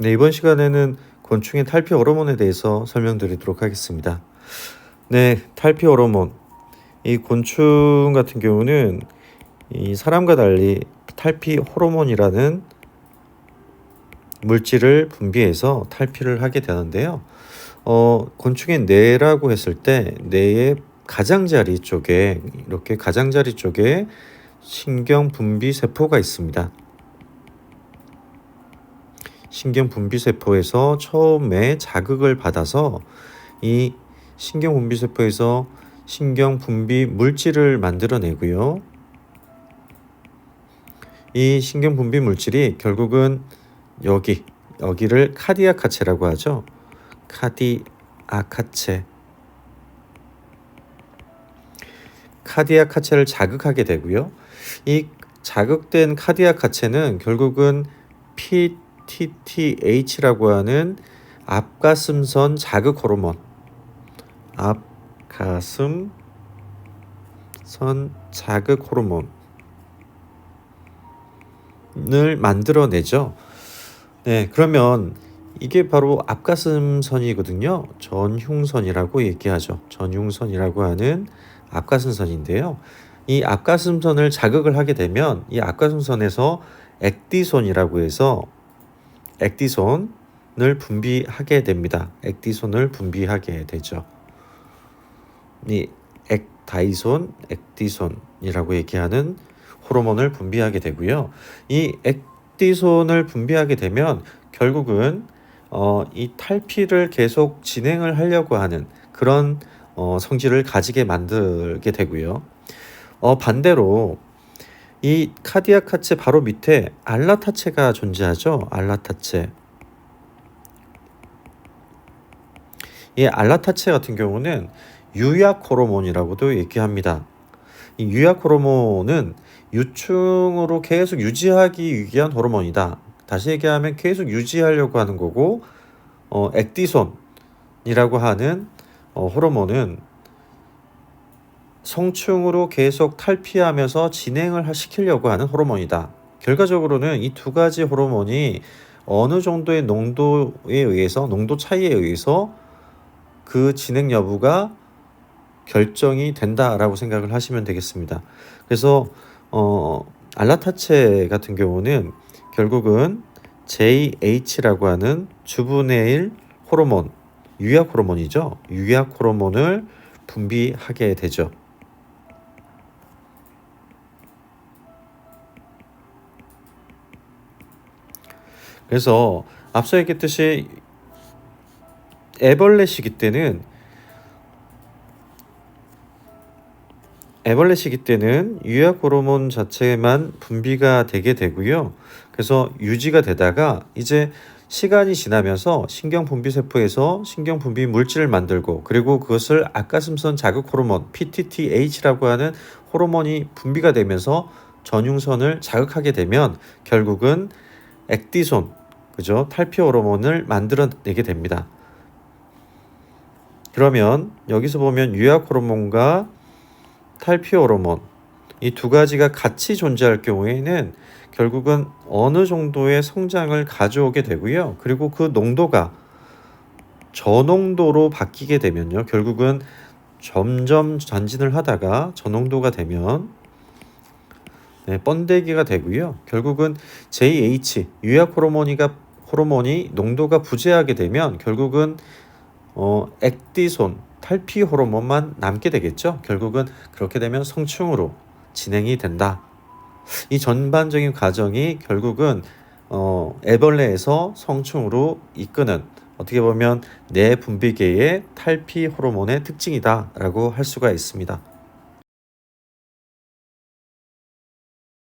네, 이번 시간에는 곤충의 탈피 호르몬에 대해서 설명드리도록 하겠습니다. 네, 탈피 호르몬. 이 곤충 같은 경우는 이 사람과 달리 탈피 호르몬이라는 물질을 분비해서 탈피를 하게 되는데요. 어, 곤충의 뇌라고 했을 때 뇌의 가장자리 쪽에 이렇게 가장자리 쪽에 신경 분비 세포가 있습니다. 신경 분비 세포에서 처음에 자극을 받아서 이 신경 분비 세포에서 신경 분비 물질을 만들어내고요. 이 신경 분비 물질이 결국은 여기 여기를 카디아카체라고 하죠. 카디아카체. 카디아카체를 자극하게 되고요. 이 자극된 카디아카체는 결국은 PTTH라고 하는 앞가슴선 자극 호르몬, 앞가슴선 자극 호르몬을 만들어내죠. 네, 그러면 이게 바로 앞가슴선이거든요. 전흉선이라고 얘기하죠. 전흉선이라고 하는 앞가슴선인데요. 이 앞가슴선을 자극을 하게 되면 이 앞가슴선에서 액디손이라고 해서 액디손을 분비하게 됩니다. 액디손을 분비하게 되죠. 이 액다이손, 액디손이라고 얘기하는 호르몬을 분비하게 되고요. 이 액디손을 분비하게 되면 결국은 어, 이 탈피를 계속 진행을 하려고 하는 그런 어, 성질을 가지게 만들게 되고요. 어, 반대로 이 카디아카체 바로 밑에 알라 타체가 존재하죠. 알라 타체. 이 알라 타체 같은 경우는 유약 호르몬이라고도 얘기합니다. 이 유약 호르몬은 유충으로 계속 유지하기 위한 호르몬이다. 다시 얘기하면 계속 유지하려고 하는 거고, 어, 액디손이라고 하는 어, 호르몬은 성충으로 계속 탈피하면서 진행을 시키려고 하는 호르몬이다. 결과적으로는 이 두 가지 호르몬이 어느 정도의 농도에 의해서, 농도 차이에 의해서 그 진행 여부가 결정이 된다라고 생각을 하시면 되겠습니다. 그래서 어, 알라타체 같은 경우는 결국은 JH라고 하는 주분의 일 호르몬, 유약 호르몬이죠. 유약 호르몬을 분비하게 되죠. 그래서 앞서 얘기했듯이 애벌레 시기 때는 애벌레 시기 때는 유약 호르몬 자체만 분비가 되게 되고요. 그래서 유지가 되다가 이제 시간이 지나면서 신경 분비 세포에서 신경 분비 물질을 만들고 그리고 그것을 앞가슴선 자극 호르몬 PTTH라고 하는 호르몬이 분비가 되면서 전흉선을 자극하게 되면 결국은 액디손 그죠? 탈피 호르몬을 만들어내게 됩니다. 그러면 여기서 보면 유약 호르몬과 탈피 호르몬 이 두 가지가 같이 존재할 경우에는 결국은 어느 정도의 성장을 가져오게 되고요. 그리고 그 농도가 저농도로 바뀌게 되면요. 결국은 점점 전진을 하다가 저농도가 되면 네, 번데기가 되고요. 결국은 JH 유약 호르몬이가 호르몬이 농도가 부재하게 되면 결국은 어, 액디손 탈피 호르몬만 남게 되겠죠. 결국은 그렇게 되면 성충으로 진행이 된다. 이 전반적인 과정이 결국은 어, 애벌레에서 성충으로 이끄는 어떻게 보면 내 분비계의 탈피 호르몬의 특징이다라고 할 수가 있습니다.